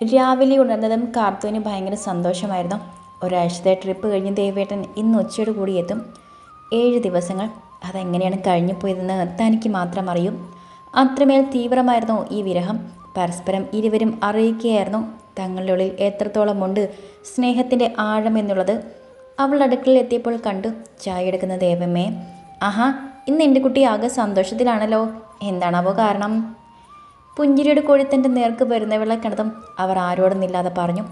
രാവിലെ ഉണർന്നതും കാർത്തുവിന് ഭയങ്കര സന്തോഷമായിരുന്നു. ഒരാഴ്ചത്തെ ട്രിപ്പ് കഴിഞ്ഞ് ദേവേട്ടൻ ഇന്ന് ഉച്ചയോട് കൂടി എത്തും. ഏഴ് ദിവസങ്ങൾ അതെങ്ങനെയാണ് കഴിഞ്ഞു പോയതെന്ന് തനിക്ക് മാത്രം അറിയും. അത്രമേൽ തീവ്രമായിരുന്നു ഈ വിരഹം. പരസ്പരം ഇരുവരും അറിയിക്കുകയായിരുന്നു തങ്ങളുടെ ഉള്ളിൽ എത്രത്തോളമുണ്ട് സ്നേഹത്തിന്റെ ആഴം എന്നുള്ളത്. അവൾ അടുക്കളയിൽ എത്തിയപ്പോൾ കണ്ടു ചായ എടുക്കുന്ന ദേവമ്മയെ ആഹാ ഇന്ന് എന്റെ കുട്ടി ആകെ സന്തോഷത്തിലാണല്ലോ. എന്താണാവോ കാരണം? പുഞ്ചിരിയുടെ കൊഴുത്തന്റെ നേർക്ക് വരുന്നവളെ കണ്ടതും അവർ ആരോടുന്നില്ലാതെ പറഞ്ഞു.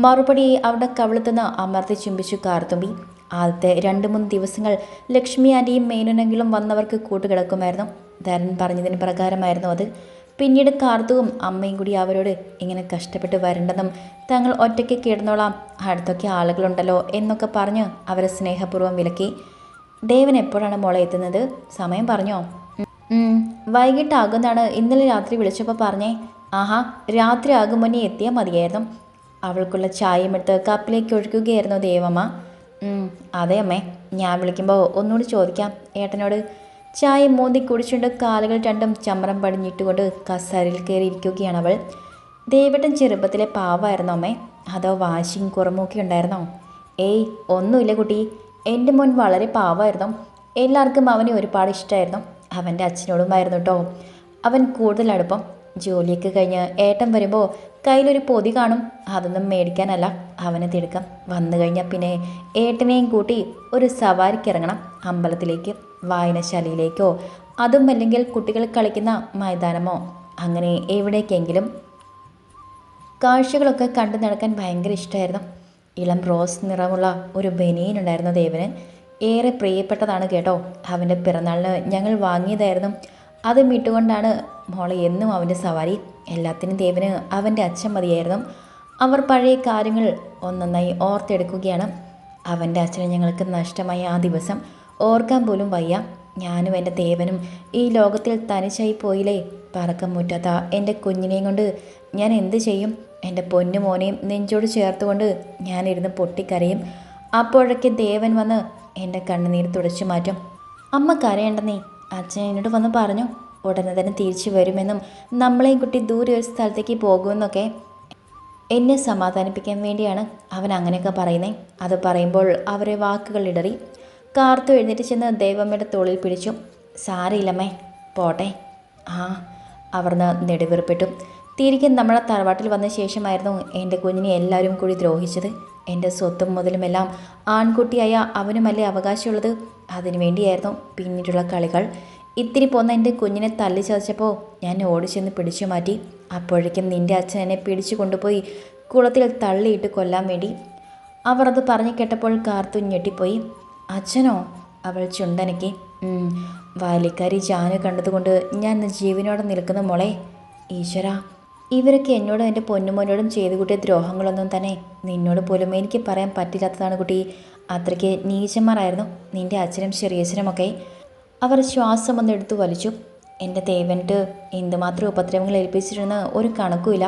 മറുപടി അവിടെ കവിളത്തുനിന്ന് അമർത്തി ചുംബിച്ചു കാർത്തുമ്പി. ആദ്യത്തെ രണ്ട് മൂന്ന് ദിവസങ്ങൾ ലക്ഷ്മി ആന്റിയും മേനനെങ്കിലും വന്നവർക്ക് കൂട്ടുകിടക്കുമായിരുന്നു. ധരൻ പറഞ്ഞതിന് പ്രകാരമായിരുന്നു അത്. പിന്നീട് കാർത്തുവും അമ്മയും കൂടി അവരോട് ഇങ്ങനെ കഷ്ടപ്പെട്ട് വരണ്ടെന്നും തങ്ങൾ ഒറ്റയ്ക്ക് കിടന്നോളാം അടുത്തൊക്കെ ആളുകളുണ്ടല്ലോ എന്നൊക്കെ പറഞ്ഞ് അവരെ സ്നേഹപൂർവം വിലക്കി. ദേവൻ എപ്പോഴാണ് മോളെ എത്തുന്നത്? സമയം പറഞ്ഞോ? വൈകിട്ടാകുന്നാണ് ഇന്നലെ രാത്രി വിളിച്ചപ്പോൾ പറഞ്ഞേ ആഹാ രാത്രി ആകും മുന്നേ എത്തിയാൽ മതിയായിരുന്നു. അവൾക്കുള്ള ചായമെടുത്ത് കപ്പിലേക്ക് ഒഴുക്കുകയായിരുന്നു ദേവമ്മ. അതെ അമ്മേ ഞാൻ വിളിക്കുമ്പോൾ ഒന്നുകൂടി ചോദിക്കാം ഏട്ടനോട്. ചായ മോന്തി കുടിച്ചുകൊണ്ട് കാലുകൾ രണ്ടും ചമ്രം പടിഞ്ഞിട്ടുകൊണ്ട് കസാരയിൽ കയറി ഇരിക്കുകയാണ് അവൾ. ദേവട്ടൻ ചെറുപ്പത്തിലെ പാവായിരുന്നോ അമ്മേ. അതോ വാശിയും കുറമൊക്കെ ഉണ്ടായിരുന്നോ? ഏയ് ഒന്നുമില്ല കുട്ടി. എന്റെ മോൻ വളരെ പാവായിരുന്നു. എല്ലാവർക്കും അവനെ ഒരുപാട് ഇഷ്ടമായിരുന്നു അവന്റെ അച്ഛനോടുമായിരുന്നു കേട്ടോ അവൻ കൂടുതൽ അടുപ്പം ജോലിയൊക്കെ കഴിഞ്ഞ് ഏട്ടൻ വരുമ്പോൾ കയ്യിലൊരു പൊതി കാണും. അതൊന്നും മേടിക്കാനല്ല. അവന് തിടുക്കം. വന്നു കഴിഞ്ഞാൽ പിന്നെ ഏട്ടനെയും കൂട്ടി ഒരു സവാരിക്ക് ഇറങ്ങണം. അമ്പലത്തിലേക്ക് വായനശാലയിലേക്കോ അതും അല്ലെങ്കിൽ കുട്ടികൾ കളിക്കുന്ന മൈതാനമോ അങ്ങനെ എവിടേക്കെങ്കിലും. കാഴ്ചകളൊക്കെ കണ്ടു നടക്കാൻ ഭയങ്കര ഇഷ്ടമായിരുന്നു ഇളം റോസ് നിറമുള്ള ഒരു ബനിയൻ ഉണ്ടായിരുന്നു ദേവന്. ഏറെ പ്രിയപ്പെട്ടതാണ് കേട്ടോ അവന്റെ പിറന്നാളിന് ഞങ്ങൾ വാങ്ങിയതായിരുന്നു. അതും ഇട്ടുകൊണ്ടാണ് മോളെ എന്നും അവന്റെ സവാരി എല്ലാത്തിനും ദേവന് അവന്റെ അച്ഛൻ മതിയായിരുന്നു. അവർ പഴയ കാര്യങ്ങൾ ഒന്നൊന്നായി ഓർത്തെടുക്കുകയാണ്. അവന്റെ അച്ഛനെ ഞങ്ങൾക്ക് നഷ്ടമായ ആ ദിവസം ഓർക്കാൻ പോലും വയ്യ. ഞാനും എന്റെ ദേവനും ഈ ലോകത്തിൽ തനിച്ചായി പോയില്ലേ? പറക്കം മുറ്റാത്ത എന്റെ കുഞ്ഞിനെയും കൊണ്ട് ഞാൻ എന്ത് ചെയ്യും? എന്റെ പൊന്നു മോനെയും നെഞ്ചോട് ചേർത്തുകൊണ്ട് ഞാനിരുന്ന് പൊട്ടിക്കരയും. അപ്പോഴൊക്കെ ദേവൻ വന്ന് എന്റെ കണ്ണുനീർ തുടച്ചു മാറ്റും. അമ്മ കരയണ്ടെന്നേ. അച്ഛൻ എന്നോട് വന്ന് പറഞ്ഞു ഉടനെ തന്നെ തിരിച്ചു വരുമെന്നും നമ്മളെയും കുട്ടി ദൂരെ ഒരു സ്ഥലത്തേക്ക് പോകുമെന്നൊക്കെ. എന്നെ സമാധാനിപ്പിക്കാൻ വേണ്ടിയാണ് അവൻ അങ്ങനെയൊക്കെ പറയുന്നത് അത് പറയുമ്പോൾ അവരെ വാക്കുകൾ ഇടറി. കാർത്തു എഴുന്നേറ്റ് ചെന്ന് ദേവമ്മയുടെ തോളിൽ പിടിച്ചു. സാരയില്ലമ്മേ പോട്ടെ. ആ അവർന്ന് നെടുവിറപ്പെട്ടു തിരികെ നമ്മളെ തറവാട്ടിൽ വന്ന ശേഷമായിരുന്നു എന്റെ കുഞ്ഞിനെ എല്ലാവരും കൂടി ദ്രോഹിച്ചത്. എന്റെ സ്വത്തും മുതലുമെല്ലാം ആൺകുട്ടിയായ അവനുമല്ലേ അവകാശമുള്ളത്? അതിനു വേണ്ടിയായിരുന്നു പിന്നീടുള്ള കളികൾ. ഇത്തിരി പോന്ന എന്റെ കുഞ്ഞിനെ തല്ലി ചതച്ചപ്പോൾ ഞാൻ ഓടിച്ചെന്ന് പിടിച്ചു മാറ്റി. അപ്പോഴേക്കും നിന്റെ അച്ഛൻ എന്നെ പിടിച്ചു കൊണ്ടുപോയി കുളത്തിൽ തള്ളിയിട്ട് കൊല്ലാൻ വേണ്ടി. അവർ അത് പറഞ്ഞു കേട്ടപ്പോൾ കാർത്തു ഞെട്ടിപ്പോയി. അച്ഛനോ? അവൾ ചുണ്ടനക്കി. "ഉം, വാലിക്കാരി ജാനു കണ്ടതുകൊണ്ട് ഞാൻ ജീവനോടെ നിൽക്കുന്ന മോളെ. ഈശ്വര ഇവരൊക്കെ എന്നോടും എന്റെ പൊന്നുമോനോടും ചെയ്തു കൂട്ടിയ ദ്രോഹങ്ങളൊന്നും തന്നെ നിന്നോട് പോലും എനിക്ക് പറയാൻ പറ്റില്ലാത്തതാണ് കുട്ടി. അത്രയ്ക്ക് നീചന്മാരായിരുന്നു നിന്റെ അച്ഛനും ചെറിയച്ഛനുമൊക്കെ അവർ ശ്വാസം ഒന്ന് എടുത്തു വലിച്ചു. എന്റെ ദേവനിട്ട് എന്തുമാത്രം ഉപദ്രവങ്ങൾ ഏൽപ്പിച്ചിരുന്ന ഒരു കണക്കുമില്ല.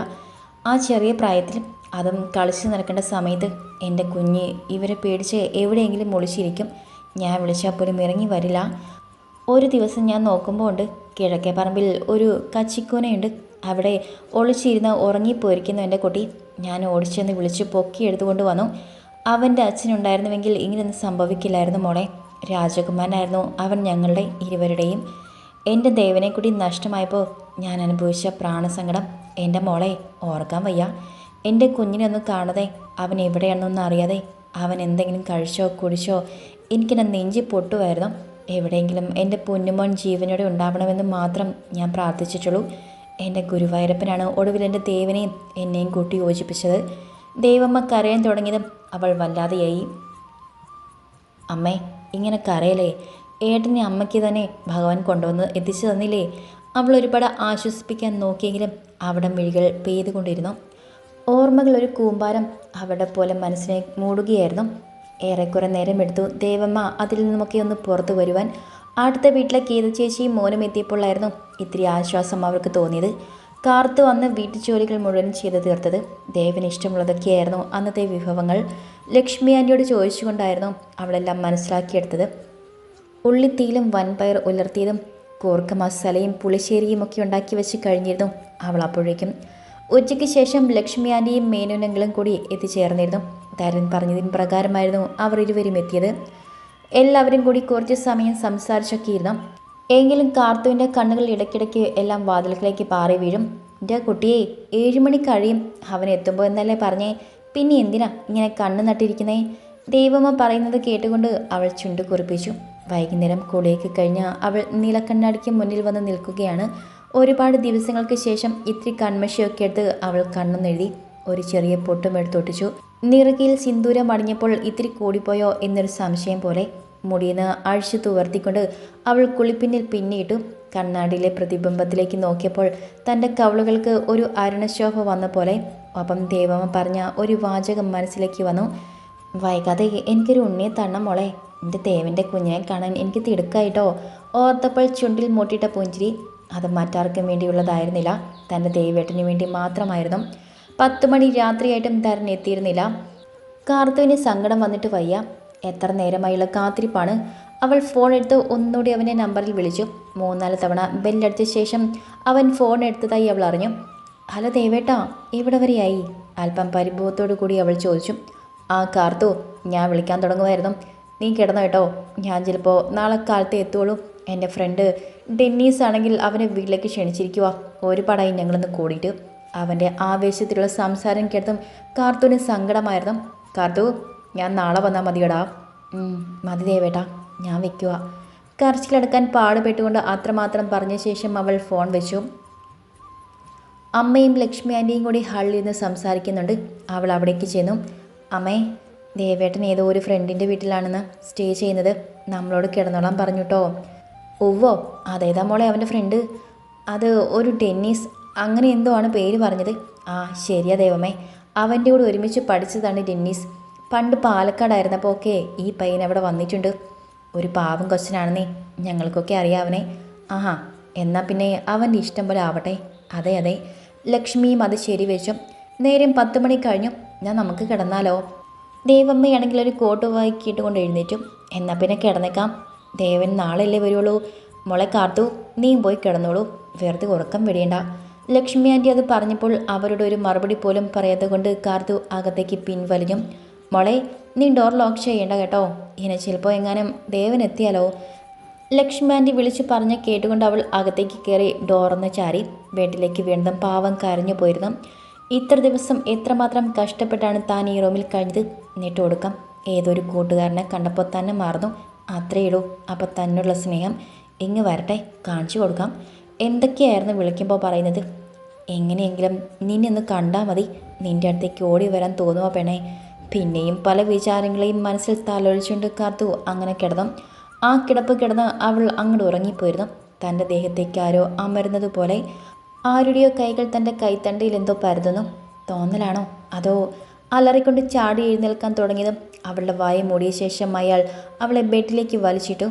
ആ ചെറിയ പ്രായത്തിൽ അതും കളിച്ചു നടക്കേണ്ട സമയത്ത് എന്റെ കുഞ്ഞ് ഇവരെ പേടിച്ച് എവിടെയെങ്കിലും ഒളിച്ചിരിക്കും ഞാൻ വിളിച്ചാൽ പോലും ഇറങ്ങി വരില്ല. ഒരു ദിവസം ഞാൻ നോക്കുമ്പോൾ ഉണ്ട് കിഴക്കേ പറമ്പിൽ ഒരു കച്ചിക്കൂനയുണ്ട്. അവിടെ ഒളിച്ചിരുന്ന് ഉറങ്ങിപ്പോയിരിക്കുന്നു എന്റെ കുട്ടി. ഞാൻ ഓടിച്ചെന്ന് വിളിച്ച് പൊക്കി എടുത്തുകൊണ്ട് വന്നു. അവന്റെ അച്ഛനുണ്ടായിരുന്നുവെങ്കിൽ ഇങ്ങനെയൊന്നും സംഭവിക്കില്ലായിരുന്നു മോളെ. രാജകുമാരനായിരുന്നു അവൻ ഞങ്ങളുടെ ഇരുവരുടെയും. എന്റെ ദേവനെ കൂടി നഷ്ടമായപ്പോൾ ഞാൻ അനുഭവിച്ച പ്രാണസങ്കടം. എന്റെ മോളെ ഓർക്കാൻ വയ്യ. എന്റെ കുഞ്ഞിനെ ഒന്ന് കാണാതെ അവൻ എവിടെയാണെന്നൊന്നും അറിയാതെ അവൻ എന്തെങ്കിലും കഴിച്ചോ കുടിച്ചോ എനിക്കെന്നെ നെഞ്ചി പൊട്ടുമായിരുന്നു. എവിടെയെങ്കിലും എന്റെ പൊന്നുമോൻ ജീവനോടെ ഉണ്ടാവണമെന്ന് മാത്രം ഞാൻ പ്രാർത്ഥിച്ചിട്ടുള്ളൂ. എന്റെ ഗുരുവായൂരപ്പനാണ് ഒടുവിൽ എന്റെ ദേവനെയും എന്നെയും കൂട്ടി യോജിപ്പിച്ചത്. ദേവമ്മ കരയാൻ തുടങ്ങിയതും അവൾ വല്ലാതെയായി. അമ്മേ ഇങ്ങനെ കരയലേ ഏട്ടനെ അമ്മയ്ക്ക് തന്നെ ഭഗവാൻ കൊണ്ടുവന്ന് എത്തിച്ചു തന്നില്ലേ? അവൾ ഒരുപാട് ആശ്വസിപ്പിക്കാൻ നോക്കിയെങ്കിലും അവിടെ മിഴികൾ പെയ്തുകൊണ്ടിരുന്നു. ഓർമ്മകൾ ഒരു കൂമ്പാരം അവരുടെ പോലെ മനസ്സിനെ മൂടുകയായിരുന്നു. ഏറെക്കുറെ നേരം എടുത്തു ദേവമ്മ അതിൽ നിന്നുമൊക്കെ ഒന്ന് പുറത്തു വരുവാൻ അടുത്ത വീട്ടിലെ ഗീത ചേച്ചിയും മോനും എത്തിയപ്പോഴായിരുന്നു ഇത്തിരി ആശ്വാസം അവർക്ക് തോന്നിയത്. കാർത്ത് വന്ന് വീട്ടുജോലികൾ മുഴുവൻ ചെയ്തു തീർത്തത്. ദേവന് ഇഷ്ടമുള്ളതൊക്കെയായിരുന്നു അന്നത്തെ വിഭവങ്ങൾ. ലക്ഷ്മി ആന്റിയോട് ചോദിച്ചുകൊണ്ടായിരുന്നു അവളെല്ലാം മനസ്സിലാക്കിയെടുത്തത്. ഉള്ളിത്തീയിലും വൻപയർ ഉലർത്തിയതും കോർക്ക മസാലയും പുളിശ്ശേരിയും ഒക്കെ ഉണ്ടാക്കി വെച്ച് കഴിഞ്ഞിരുന്നു അവൾ അപ്പോഴേക്കും. ഉച്ചയ്ക്ക് ശേഷം ലക്ഷ്മി ആന്റിയും മേനുനങ്ങളും കൂടി എത്തിച്ചേർന്നിരുന്നു. തരൻ പറഞ്ഞതിന് പ്രകാരമായിരുന്നു അവർ ഇരുവരും എത്തിയത്. എല്ലാവരും കൂടി കുറച്ച് സമയം സംസാരിച്ചൊക്കെ ഇരുന്നു എങ്കിലും കാർത്തുവിന്റെ കണ്ണുകൾ ഇടയ്ക്കിടയ്ക്ക് എല്ലാം വാതിൽക്കിലേക്ക് പാറി വീഴും. എന്റെ കുട്ടിയെ ഏഴുമണി കഴിയും. അവൻ എത്തുമ്പോൾ എന്നല്ലേ പറഞ്ഞേ? പിന്നെ എന്തിനാ ഇങ്ങനെ കണ്ണ് നട്ടിരിക്കുന്നേ? ദൈവമ്മ പറയുന്നത് കേട്ടുകൊണ്ട് അവൾ ചുണ്ട് കുറിപ്പിച്ചു. വൈകുന്നേരം കുളിയൊക്കെ കഴിഞ്ഞ് അവൾ നീലക്കണ്ണാടിക്ക് മുന്നിൽ വന്ന് നിൽക്കുകയാണ്. ഒരുപാട് ദിവസങ്ങൾക്ക് ശേഷം ഇത്തിരി കൺമഷിയൊക്കെ എടുത്ത് അവൾ കണ്ണെന്നെഴുതി ഒരു ചെറിയ പൊട്ടും എടുത്തൊട്ടിച്ചു നിറകിൽ സിന്ദൂരം അണിഞ്ഞപ്പോൾ ഇത്തിരി കൂടിപ്പോയോ എന്നൊരു സംശയം പോലെ മുടിയെന്ന് അഴിച്ചു തുവർത്തിക്കൊണ്ട് അവൾ കുളിപ്പിന്നിൽ പിന്നിട്ടു കണ്ണാടിയിലെ പ്രതിബിംബത്തിലേക്ക് നോക്കിയപ്പോൾ തന്റെ കവളുകൾക്ക് ഒരു അരുണശോഭ വന്ന പോലെ ഒപ്പം ദേവമ്മ പറഞ്ഞ ഒരു വാചകം മനസ്സിലേക്ക് വന്നു. വൈകാതെ എനിക്കൊരു ഉണ്ണിയെ തന്ന മോളെ. എന്റെ ദേവന്റെ കുഞ്ഞിനെ കാണാൻ എനിക്ക് തിടുക്കായിട്ടോ. ഓർത്തപ്പോൾ ചുണ്ടിൽ മുട്ടിട്ട പുഞ്ചിരി. അത് മറ്റാർക്കും വേണ്ടിയുള്ളതായിരുന്നില്ല. തന്റെ ദേവേട്ടന് വേണ്ടി മാത്രമായിരുന്നു. പത്ത് മണി രാത്രിയായിട്ടും തരൻ എത്തിയിരുന്നില്ല കാർത്തുവിന് സങ്കടം വന്നിട്ട് വയ്യ. എത്ര നേരമായുള്ള കാത്തിരിപ്പാണ്. അവൾ ഫോൺ എടുത്ത് ഒന്നുകൂടി അവനെ നമ്പറിൽ വിളിച്ചു. മൂന്നാൽ തവണ ബെല്ലടിച്ച ശേഷം അവൻ ഫോൺ എടുത്തതായി അവൾ അറിഞ്ഞു. ഹലോ ദേവേട്ടാ ഇവിടെ വരെയായി? അല്പം പരിഭവത്തോടു കൂടി അവൾ ചോദിച്ചു. ആ കാർത്തു ഞാൻ വിളിക്കാൻ തുടങ്ങുമായിരുന്നു. നീ കിടന്നു കേട്ടോ. ഞാൻ ചിലപ്പോൾ നാളെ കാലത്ത് എത്തുള്ളൂ എന്റെ ഫ്രണ്ട് ഡെന്നീസ് ആണെങ്കിൽ അവനെ വീട്ടിലേക്ക് ക്ഷണിച്ചിരിക്കുക ഒരുപാടായി ഞങ്ങളൊന്ന് കൂടിയിട്ട്. അവന്റെ ആവേശത്തിലുള്ള സംസാരം കേട്ടതും കാർത്തുവിന് സങ്കടമായിരുന്നു. കാർത്തു ഞാൻ നാളെ വന്നാൽ മതിയടാ. "ഉം, മതി ദേവേട്ടാ ഞാൻ വെക്കുക കരച്ചിലടക്കാൻ പാടുപെട്ടുകൊണ്ട് അത്രമാത്രം പറഞ്ഞ ശേഷം അവൾ ഫോൺ വെച്ചു. അമ്മയും ലക്ഷ്മി ആന്റിയും കൂടി ഹാളിൽ നിന്ന് സംസാരിക്കുന്നുണ്ട്. അവൾ അവിടേക്ക് ചെന്നു. അമ്മേ ദേവേട്ടൻ ഏതോ ഒരു ഫ്രണ്ടിന്റെ വീട്ടിലാണെന്ന് സ്റ്റേ ചെയ്യുന്നത്. നമ്മളോട് കിടന്നോളാം കിടന്നോളാൻ പറഞ്ഞുട്ടോ. ഒവ്വോ അതേതാ മോളെ അവന്റെ ഫ്രണ്ട്? അത് ഒരു ടെന്നീസ് അങ്ങനെ എന്തോ ആണ് പേര് പറഞ്ഞത്? ആ ശരിയാ ദൈവമേ. അവന്റെ കൂടെ ഒരുമിച്ച് പഠിച്ചതാണ് ഡെന്നീസ്. പണ്ട് പാലക്കാടായിരുന്നപ്പോൾ ഒക്കെ ഈ പയ്യൻ അവിടെ വന്നിട്ടുണ്ട്. ഒരു പാവം കൊച്ചനാണെന്നേ ഞങ്ങൾക്കൊക്കെ അറിയാവനെ. ആഹാ എന്നാൽ പിന്നെ അവന്റെ ഇഷ്ടം പോലെ ആവട്ടെ. അതെ അതെ. ലക്ഷ്മിയും അത് ശരി വെച്ചു നേരം പത്ത് മണി കഴിഞ്ഞു. ഞാൻ നമുക്ക് കിടന്നാലോ? ദേവമ്മയാണെങ്കിൽ ഒരു കോട്ട് വായിക്കിട്ട് കൊണ്ട് എഴുന്നേറ്റും. എന്നാൽ പിന്നെ കിടന്നേക്കാം. ദേവൻ നാളെയല്ലേ വരുള്ളൂ? മോളെ കാർത്തു നീയും പോയി കിടന്നോളൂ. വെറുതെ ഉറക്കം വിടേണ്ട. ലക്ഷ്മി ആന്റി അത് പറഞ്ഞപ്പോൾ അവരുടെ ഒരു മറുപടി പോലും പറയാതെ കൊണ്ട് കാർത്തു അകത്തേക്ക് പിൻവലിഞ്ഞു. മോളെ നീ ഡോർ ലോക്ക് ചെയ്യേണ്ട കേട്ടോ. ഇനി ചിലപ്പോൾ എങ്ങാനും ദേവൻ എത്തിയാലോ? ലക്ഷ്മി ആന്റി വിളിച്ചു പറഞ്ഞ് കേട്ടുകൊണ്ട് അവൾ അകത്തേക്ക് കയറി ഡോറന്ന് ചാരി വീട്ടിലേക്ക് വീണ്ടും പാവം കരഞ്ഞു പോയിരുന്നു. ഇത്ര ദിവസം എത്രമാത്രം കഷ്ടപ്പെട്ടാണ് താൻ ഈ റൂമിൽ കഴിഞ്ഞത്? എന്നിട്ട് കൊടുക്കാം ഏതൊരു കൂട്ടുകാരനെ കണ്ടപ്പോൾ തന്നെ മാറുന്നു. അത്രയേ ഉള്ളൂ അപ്പോൾ തന്നുള്ള സ്നേഹം. ഇങ്ങ് വരട്ടെ. കാണിച്ചു കൊടുക്കാം. എന്തൊക്കെയായിരുന്നു വിളിക്കുമ്പോൾ പറയുന്നത്? എങ്ങനെയെങ്കിലും നിന്നെ ഒന്ന് കണ്ടാൽ മതി. നിന്റെ അടുത്തേക്ക് ഓടി വരാൻ തോന്നുമോ പെണ്ണേ. പിന്നെയും പല വിചാരങ്ങളെയും മനസ്സിൽ തലൊഴിച്ചുകൊണ്ട് കാത്തു അങ്ങനെ കിടന്നു. ആ കിടപ്പ് കിടന്ന് അവൾ അങ്ങോട്ട് ഉറങ്ങിപ്പോയിരുന്നു. തന്റെ ദേഹത്തേക്ക് ആരോ അമരുന്നത് പോലെ ആരുടെയോ കൈകൾ തന്റെ കൈത്തണ്ടയിൽ എന്തോ പരതുന്നു തോന്നലാണോ? അതോ അലറിക്കൊണ്ട് ചാടി എഴുന്നേൽക്കാൻ തുടങ്ങിയതും അവളുടെ വായ മൂടിയ ശേഷം അയാൾ അവളെ ബെഡിലേക്ക് വലിച്ചിട്ടു.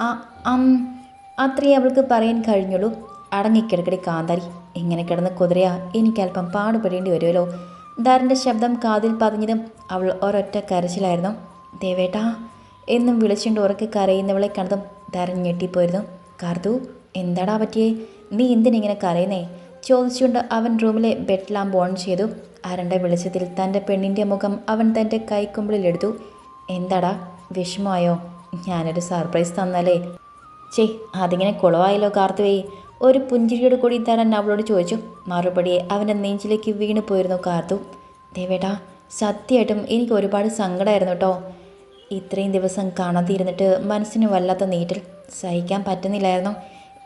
ആ അം അത്രയേ അവൾക്ക് പറയാൻ കഴിഞ്ഞുള്ളൂ. അടങ്ങിക്കിടക്കടി കാന്താരി. ഇങ്ങനെ കിടന്ന് കുതിരയാ. എനിക്കല്പം പാടുപെടേണ്ടി വരുമല്ലോ. ദാരന്റെ ശബ്ദം കാതിൽ പതിഞ്ഞതും അവൾ ഒരൊറ്റ കരച്ചിലായിരുന്നു. ദേവേട്ടാ എന്നും വിളിച്ചുകൊണ്ട് ഉറക്കി കരയുന്നവളെ കണ്ടതും ദാരൻ ഞെട്ടിപ്പോയിരുന്നു. കാർത്തു എന്താടാ പറ്റിയേ? നീ എന്തിനിങ്ങനെ കരയുന്നേ? ചോദിച്ചുകൊണ്ട് അവൻ റൂമിലെ ബെഡ് ലാമ്പ് ഓൺ ചെയ്തു. അരണ്ട വെളിച്ചത്തിൽ തന്റെ പെണ്ണിന്റെ മുഖം അവൻ തന്റെ കൈക്കുമ്പിളിലെടുത്തു എന്താടാ വിഷമമായോ? ഞാനൊരു സർപ്രൈസ് തന്നാലേ ചേ അതിങ്ങനെ കുളവായല്ലോ കാർത്തുവേ ഒരു പുഞ്ചിരിയോട് കൂടി തരാൻ അവളോട് ചോദിച്ചു. മറുപടി അവന്റെ നെഞ്ചിലേക്ക് വീണു പോയിരുന്നു കാർത്തു. ദേവേട്ടാ സത്യമായിട്ടും എനിക്ക് ഒരുപാട് സങ്കടമായിരുന്നു കേട്ടോ. ഇത്രയും ദിവസം കാണാതിരുന്നിട്ട് മനസ്സിന് വല്ലാത്ത നീറ്റൽ. സഹിക്കാൻ പറ്റുന്നില്ലായിരുന്നു.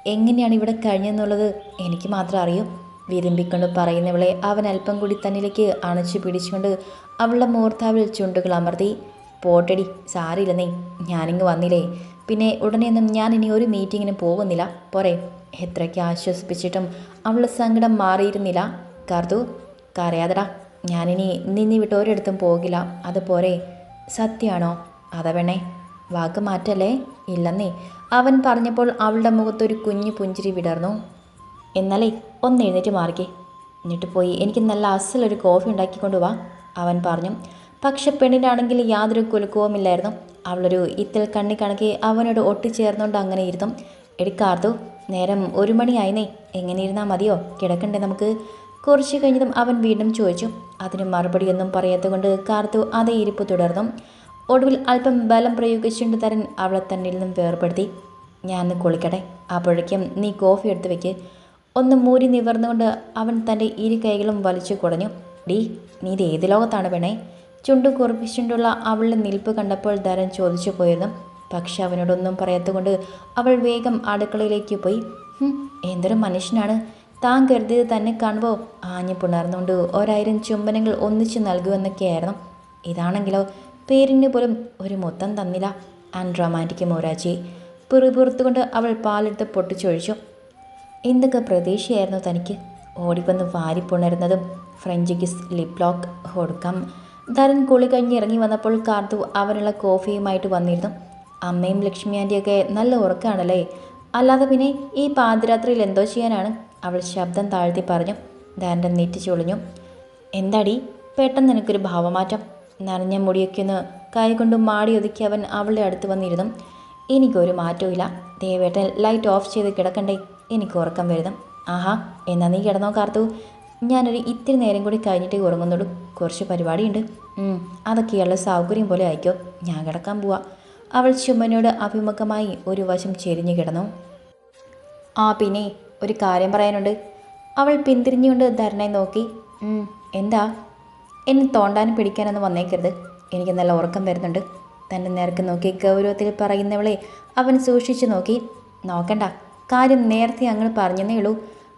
എങ്ങനെയാണ് ഇവിടെ കഴിഞ്ഞെന്നുള്ളത് എനിക്ക് മാത്രം അറിയൂ. വിരുമ്പിക്കൊണ്ട് പറയുന്നവളെ അവൻ അല്പം കൂടി തന്നിലേക്ക് അണച്ചു പിടിച്ചുകൊണ്ട് അവളുടെ മൂർത്താവിൽ ചുണ്ടുകൾ അമർത്തി. പോട്ടടി സാരില്ല നീ. ഞാനിങ്ങ് വന്നില്ലേ. പിന്നെ ഉടനെയൊന്നും ഞാൻ ഇനി ഒരു മീറ്റിങ്ങിന് പോകുന്നില്ല. പോരെ. എത്രയ്ക്ക് ആശ്വസിപ്പിച്ചിട്ടും അവളുടെ സങ്കടം മാറിയിരുന്നില്ല. കാർത്തു കരയാതടാ. ഞാനിനി നിന്നി വിട്ട് ഒരിടത്തും പോകില്ല. അത് പോരെ. സത്യമാണോ അതാ വേണേ വാക്ക് മാറ്റല്ലേ? ഇല്ലെന്നേ. അവൻ പറഞ്ഞപ്പോൾ അവളുടെ മുഖത്തൊരു കുഞ്ഞു പുഞ്ചിരി വിടർന്നു. എന്നാലേ ഒന്ന് എഴുന്നേറ്റ് മാറിക്കേ. എന്നിട്ട് പോയി. എനിക്ക് നല്ല അസലൊരു കോഫി ഉണ്ടാക്കിക്കൊണ്ട് വാ. അവൻ പറഞ്ഞു. പക്ഷെ പെണ്ണിനാണെങ്കിൽ യാതൊരു കുലുക്കവുമില്ലായിരുന്നു. അവളൊരു ഇത്തിൽ കണ്ണി കണക്കി അവനോട് ഒട്ടിച്ചേർന്നുകൊണ്ട് അങ്ങനെ ഇരുന്നു. എടുക്കാർത്തു നേരം ഒരു മണിയായിനേ. എങ്ങനെ ഇരുന്നാൽ മതിയോ? കിടക്കണ്ടേ നമുക്ക്? കുറച്ച് കഴിഞ്ഞതും അവൻ വീണ്ടും ചോദിച്ചു. അതിന് മറുപടിയൊന്നും പറയാത്തതുകൊണ്ട് കാർത്തു അതേ ഇരിപ്പ് തുടർന്നു. ഒടുവിൽ അല്പം ബലം പ്രയോഗിച്ചുകൊണ്ട് തരൻ അവളെ തന്നിൽ നിന്നും വേർപെടുത്തി. ഞാൻ കുളിക്കട്ടെ. അപ്പോഴേക്കും നീ കോഫി എടുത്ത് വെക്ക്. ഒന്ന് മൂരി നിവർന്നുകൊണ്ട് അവൻ തന്റെ ഇരു കൈകളും വലിച്ചു കുടഞ്ഞു. ഡീ നീ ഇത് ഏത് ലോകത്താണ് വേണേ ചുണ്ടു കുറിപ്പിച്ചുകൊണ്ടുള്ള അവളുടെ നിൽപ്പ് കണ്ടപ്പോൾ ധരൻ ചോദിച്ചു പോയിരുന്നു. പക്ഷെ അവനോടൊന്നും പറയാത്തതുകൊണ്ട് അവൾ വേഗം അടുക്കളയിലേക്ക് പോയി. എന്തൊരു മനുഷ്യനാണ്. താൻ കരുതിയത് തന്നെ കാണുമ്പോൾ ആഞ്ഞു പുണർന്നുകൊണ്ട് ഒരായിരം ചുംബനങ്ങൾ ഒന്നിച്ച് നൽകുമെന്നൊക്കെയായിരുന്നു. ഇതാണെങ്കിലോ പേരിന് പോലും ഒരു മൊത്തം തന്നില്ല. അൺറൊമാന്റിക് മോരാജി പിറുപുറത്തുകൊണ്ട് അവൾ പാലെടുത്ത് പൊട്ടിച്ചൊഴിച്ചു. എന്തൊക്കെ പ്രതീക്ഷയായിരുന്നു തനിക്ക്. ഓടിവന്ന് വാരിപ്പുണരുന്നതും ഫ്രഞ്ച് കിസ് ലിപ്ലോക്ക് ഹൊടുക്കം ധരൻ കുളി കഴിഞ്ഞ് ഇറങ്ങി വന്നപ്പോൾ കാർത്തു അവനുള്ള കോഫിയുമായിട്ട് വന്നിരുന്നു. അമ്മയും ലക്ഷ്മി ആന്റിയൊക്കെ നല്ല ഉറക്കാണല്ലേ? അല്ലാതെ പിന്നെ ഈ പാതിരാത്രിയിൽ എന്തോ ചെയ്യാനാണ്? അവൾ ശബ്ദം താഴ്ത്തി പറഞ്ഞു. ധരന്റെ നെറ്റി ചൊളിഞ്ഞു. എന്താടി? പെട്ടെന്ന് എനിക്കൊരു ഭാവമാറ്റം. നനഞ്ഞ മുടിയൊക്കെ ഒന്ന് കൈകൊണ്ട് മാടി ഒതുക്കി അവൻ അവളുടെ അടുത്ത് വന്നിരുന്നു. എനിക്കൊരു മാറ്റവും ദേവേട്ടൻ ലൈറ്റ് ഓഫ് ചെയ്ത് കിടക്കണ്ടേ? എനിക്ക് ഉറക്കം വരുന്നു. ആഹാ എന്നാ നീ കിടന്നോ കാർത്തു. ഞാനൊരു ഇത്തിരി നേരം കൂടി കഴിഞ്ഞിട്ടേ ഉറങ്ങുന്നുള്ളൂ കുറച്ച് പരിപാടിയുണ്ട്. അതൊക്കെയുള്ള സൗകര്യം പോലെ ആയിക്കോ. ഞാൻ കിടക്കാൻ പോവാ. അവൾ ചുമ്മനോട് അഭിമുഖമായി ഒരു വശം ചെരിഞ്ഞു കിടന്നു. ആ പിന്നെ ഒരു കാര്യം പറയാനുണ്ട്. അവൾ പിന്തിരിഞ്ഞുകൊണ്ട് ധരണയെ നോക്കി. എന്താ? എന്നെ തോണ്ടാനും പിടിക്കാനൊന്നും വന്നേക്കരുത്. എനിക്ക് നല്ല ഉറക്കം വരുന്നുണ്ട്. തന്റെ നേർക്ക് നോക്കി ഗൗരവത്തിൽ പറയുന്നവളെ അവൻ സൂക്ഷിച്ചു നോക്കി. നോക്കണ്ട. കാര്യം നേരത്തെ ഞങ്ങൾ പറഞ്ഞതേ ഉള്ളൂ.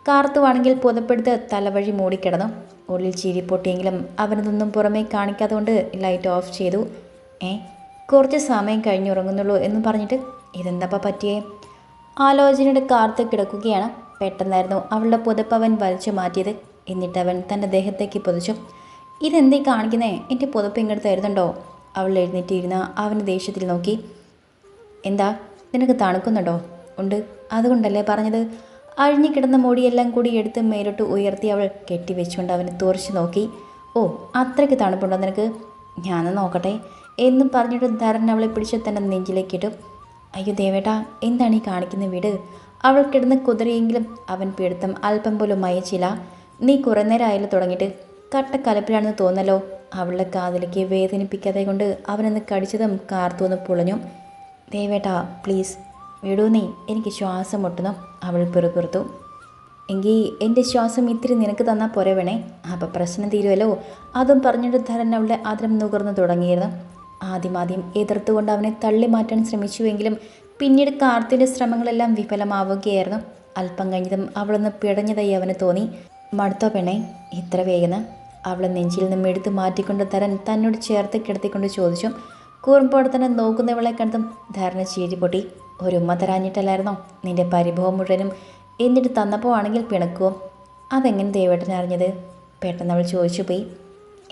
കാർത്തുവാണെങ്കിൽ പുതപ്പെടുത്ത് തലവഴി മൂടിക്കിടന്നു. ഉള്ളിൽ ചിരി പൊട്ടിയെങ്കിലും അവനതൊന്നും പുറമേ കാണിക്കാത്തതുകൊണ്ട് ലൈറ്റ് ഓഫ് ചെയ്തു. ഏ കുറച്ച് സമയം കഴിഞ്ഞുറങ്ങുന്നുള്ളൂ എന്ന് പറഞ്ഞിട്ട് ഇതെന്താപ്പ പറ്റിയേ? ആലോചനയുടെ കാർത്ത് കിടക്കുകയാണ്. പെട്ടെന്നായിരുന്നു അവളുടെ പുതപ്പ് അവൻ വലിച്ചു മാറ്റിയത്. എന്നിട്ട് അവൻ തന്റെ ദേഹത്തേക്ക് പൊതിച്ചു. ഇതെന്തേ കാണിക്കുന്നേ? എന്റെ പുതപ്പ് ഇങ്ങോട്ട് തരുന്നുണ്ടോ അവൾ എഴുന്നേറ്റിരുന്ന അവന്റെ ദേഷ്യത്തിൽ നോക്കി. എന്താ? നിനക്ക് തണുക്കുന്നുണ്ടോ? ഉണ്ട്. അതുകൊണ്ടല്ലേ പറഞ്ഞത്. അഴിഞ്ഞുകിടന്ന മുടിയെല്ലാം കൂടി എടുത്ത് മേലോട്ട് ഉയർത്തി അവൾ കെട്ടിവെച്ചുകൊണ്ട് അവനെ തുറച്ചു നോക്കി. ഓ അത്രയ്ക്ക് തണുപ്പുണ്ടോ നിനക്ക്? ഞാനൊന്ന് നോക്കട്ടെ എന്ന് പറഞ്ഞിട്ട് ധരൻ അവളെ പിടിച്ച് തന്റെ നെഞ്ചിലേക്കിട്ടു. അയ്യോ ദേവേട്ടാ എന്താണ് ഈ കാണിക്കുന്ന വീട്? അവൾ കിടന്ന് കുതിരയെങ്കിലും അവൻ പിടുത്തം അല്പം പോലും മയച്ചില്ല. നീ കുറേ നേരം അയൽ തുടങ്ങിയിട്ട് കട്ടക്കലപ്പിലാണെന്ന് തോന്നലോ അവളുടെ കാതിലേക്ക് വേദനിപ്പിക്കാതെ കൊണ്ട് അവനൊന്ന് കടിച്ചതും കാർത്തുവന്ന് പൊളഞ്ഞു. ദേവേട്ടാ പ്ലീസ് വിടൂ നീ എനിക്ക് ശ്വാസം മുട്ടുന്നു അവൾ പിറുപിറുത്തു എങ്കിൽ എന്റെ ശ്വാസം ഇത്തിരി നിനക്ക് തന്നാൽ പോരെ വേണേ? അപ്പം പ്രശ്നം തീരുമല്ലോ അതും പറഞ്ഞിട്ട് ധരൻ അവളുടെ ആദരം നുകർന്നു തുടങ്ങിയിരുന്നു. ആദ്യമാദ്യം എതിർത്തുകൊണ്ട് അവനെ തള്ളി മാറ്റാൻ ശ്രമിച്ചുവെങ്കിലും പിന്നീട് കാർത്തിന്റെ ശ്രമങ്ങളെല്ലാം വിഫലമാവുകയായിരുന്നു. അല്പം കഴിഞ്ഞതും അവളൊന്ന് പിടഞ്ഞതായി അവന് തോന്നി. മടുത്തോ പെണ്ണേ ഇത്ര വേഗം അവളെ നെഞ്ചിൽ നിന്നും എടുത്തു മാറ്റിക്കൊണ്ട് തരൻ തന്നോട് ചേർത്ത് കിടത്തിക്കൊണ്ട് ചോദിച്ചു. കൂറുമ്പോടെ തന്നെ നോക്കുന്നവളെ കണ്ടും ധാരണ ചീരി പൊട്ടി. ഒരു ഉമ്മ തരാഞ്ഞിട്ടല്ലായിരുന്നോ? നിന്റെ പരിഭവം മുഴുവനും എന്നിട്ട് തന്നപ്പോൾ ആണെങ്കിൽ പിണക്കുവോ? അതെങ്ങനെ ദേവേട്ടൻ അറിഞ്ഞത്? പെട്ടെന്ന് അവൾ ചോദിച്ചു പോയി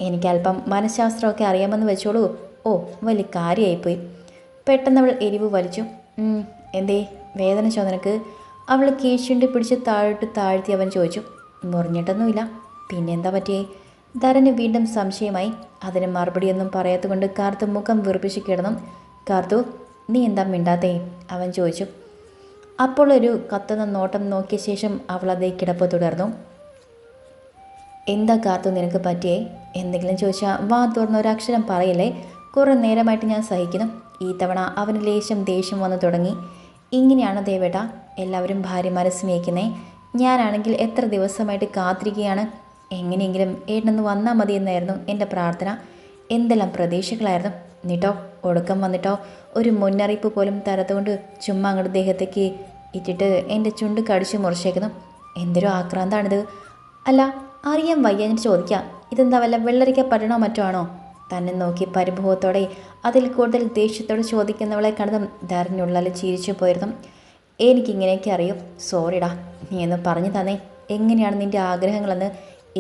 എനിക്കല്പം മനഃശാസ്ത്രമൊക്കെ അറിയാമെന്ന് വെച്ചോളൂ. ഓ വലിയ കാര്യമായിപ്പോയി പെട്ടെന്ന് അവൾ എരിവ് വലിച്ചു. എന്തേ? വേദന ചോദനക്ക് അവൾ കീഴ്ചുണ്ടി പിടിച്ച് താഴോട്ട് താഴ്ത്തി അവൻ ചോദിച്ചു. മുറിഞ്ഞിട്ടൊന്നുമില്ല. പിന്നെന്താ പറ്റിയേ? ധരന് വീണ്ടും സംശയമായി. അതിന് മറുപടിയൊന്നും പറയാത്തുകൊണ്ട് കാർത്തു മുഖം വീർപ്പിച്ച് കിടന്നു. കാർത്തു നീ എന്താ മിണ്ടാത്തേ? അവൻ ചോദിച്ചു. അപ്പോൾ ഒരു കത്തുന്ന നോട്ടം നോക്കിയ ശേഷം അവൾ അതേ കിടപ്പ് തുടർന്നു. എന്താ കാർത്തു നിനക്ക് പറ്റിയേ? എന്തെങ്കിലും ചോദിച്ചാൽ വാ തുറന്ന ഒരക്ഷരം പറയില്ലേ? കുറേ നേരമായിട്ട് ഞാൻ സഹിക്കുന്നു. ഈ തവണ അവന് ലേശം ദേഷ്യം വന്നു തുടങ്ങി. ഇങ്ങനെയാണ് ദേവേട്ട? എല്ലാവരും ഭാര്യമാരെ സ്നേഹിക്കുന്നേ? ഞാനാണെങ്കിൽ എത്ര ദിവസമായിട്ട് കാത്തിരിക്കുകയാണ്? എങ്ങനെയെങ്കിലും ഏട്ടനൊന്ന് വന്നാൽ മതി എന്നായിരുന്നു എന്റെ പ്രാർത്ഥന. എന്തെല്ലാം പ്രതീക്ഷകളായിരുന്നു. എന്നിട്ടോ ഒടുക്കം വന്നിട്ടോ. ഒരു മുന്നറിയിപ്പ് പോലും തരത്തുകൊണ്ട് ചുമ്മാ അങ്ങോട്ട് ദേഹത്തേക്ക് ഇട്ടിട്ട് എന്റെ ചുണ്ട് കടിച്ച് മുറിച്ചേക്കുന്നു. എന്തൊരു ആക്രാന്താണിത്. അല്ല അറിയാൻ വയ്യ ഞാൻ ചോദിക്കാം. ഇതെന്താ വല്ല വെള്ളരിക്ക പറ്റണോ മറ്റോ ആണോ? തന്നെ നോക്കി പരിഭവത്തോടെ അതിൽ കൂടുതൽ ദേഷ്യത്തോടെ ചോദിക്കുന്നവളെ കണ്ടതും ധരഞ്ഞുള്ളാൽ ചിരിച്ചു പോയിരുന്നു. എനിക്കിങ്ങനെയൊക്കെ അറിയും. സോറിടാ നീ എന്ന് പറഞ്ഞു തന്നെ. എങ്ങനെയാണ് നിന്റെ ആഗ്രഹങ്ങളെന്ന്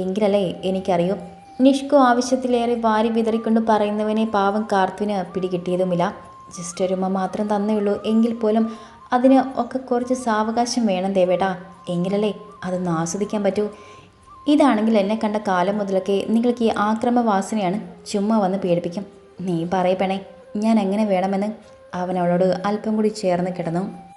എങ്കിലല്ലേ എനിക്കറിയൂ. നിഷ്കു ആവശ്യത്തിലേറെ വാരി വിതറിക്കൊണ്ട് പറയുന്നവനെ പാവം കാർത്തുവിന് പിടികിട്ടിയതുമില്ല. ജസ്റ്റ് ഒരു ഉമ്മ മാത്രം തന്നെയുള്ളൂ എങ്കിൽ പോലും അതിന് ഒക്കെ കുറച്ച് സാവകാശം വേണം ദേവേട്ടാ. എങ്കിലല്ലേ അതൊന്ന് ആസ്വദിക്കാൻ പറ്റൂ. ഇതാണെങ്കിൽ എന്നെ കണ്ട കാലം മുതലൊക്കെ നിങ്ങൾക്ക് ഈ ആക്രമവാസനയാണ് ചുമ്മാ വന്ന് പീഡിപ്പിക്കും. നീ പറയപ്പെണേ ഞാൻ എങ്ങനെ വേണമെന്ന്? അവൻ അവളോട് അല്പം കൂടി ചേർന്ന് കിടന്നു.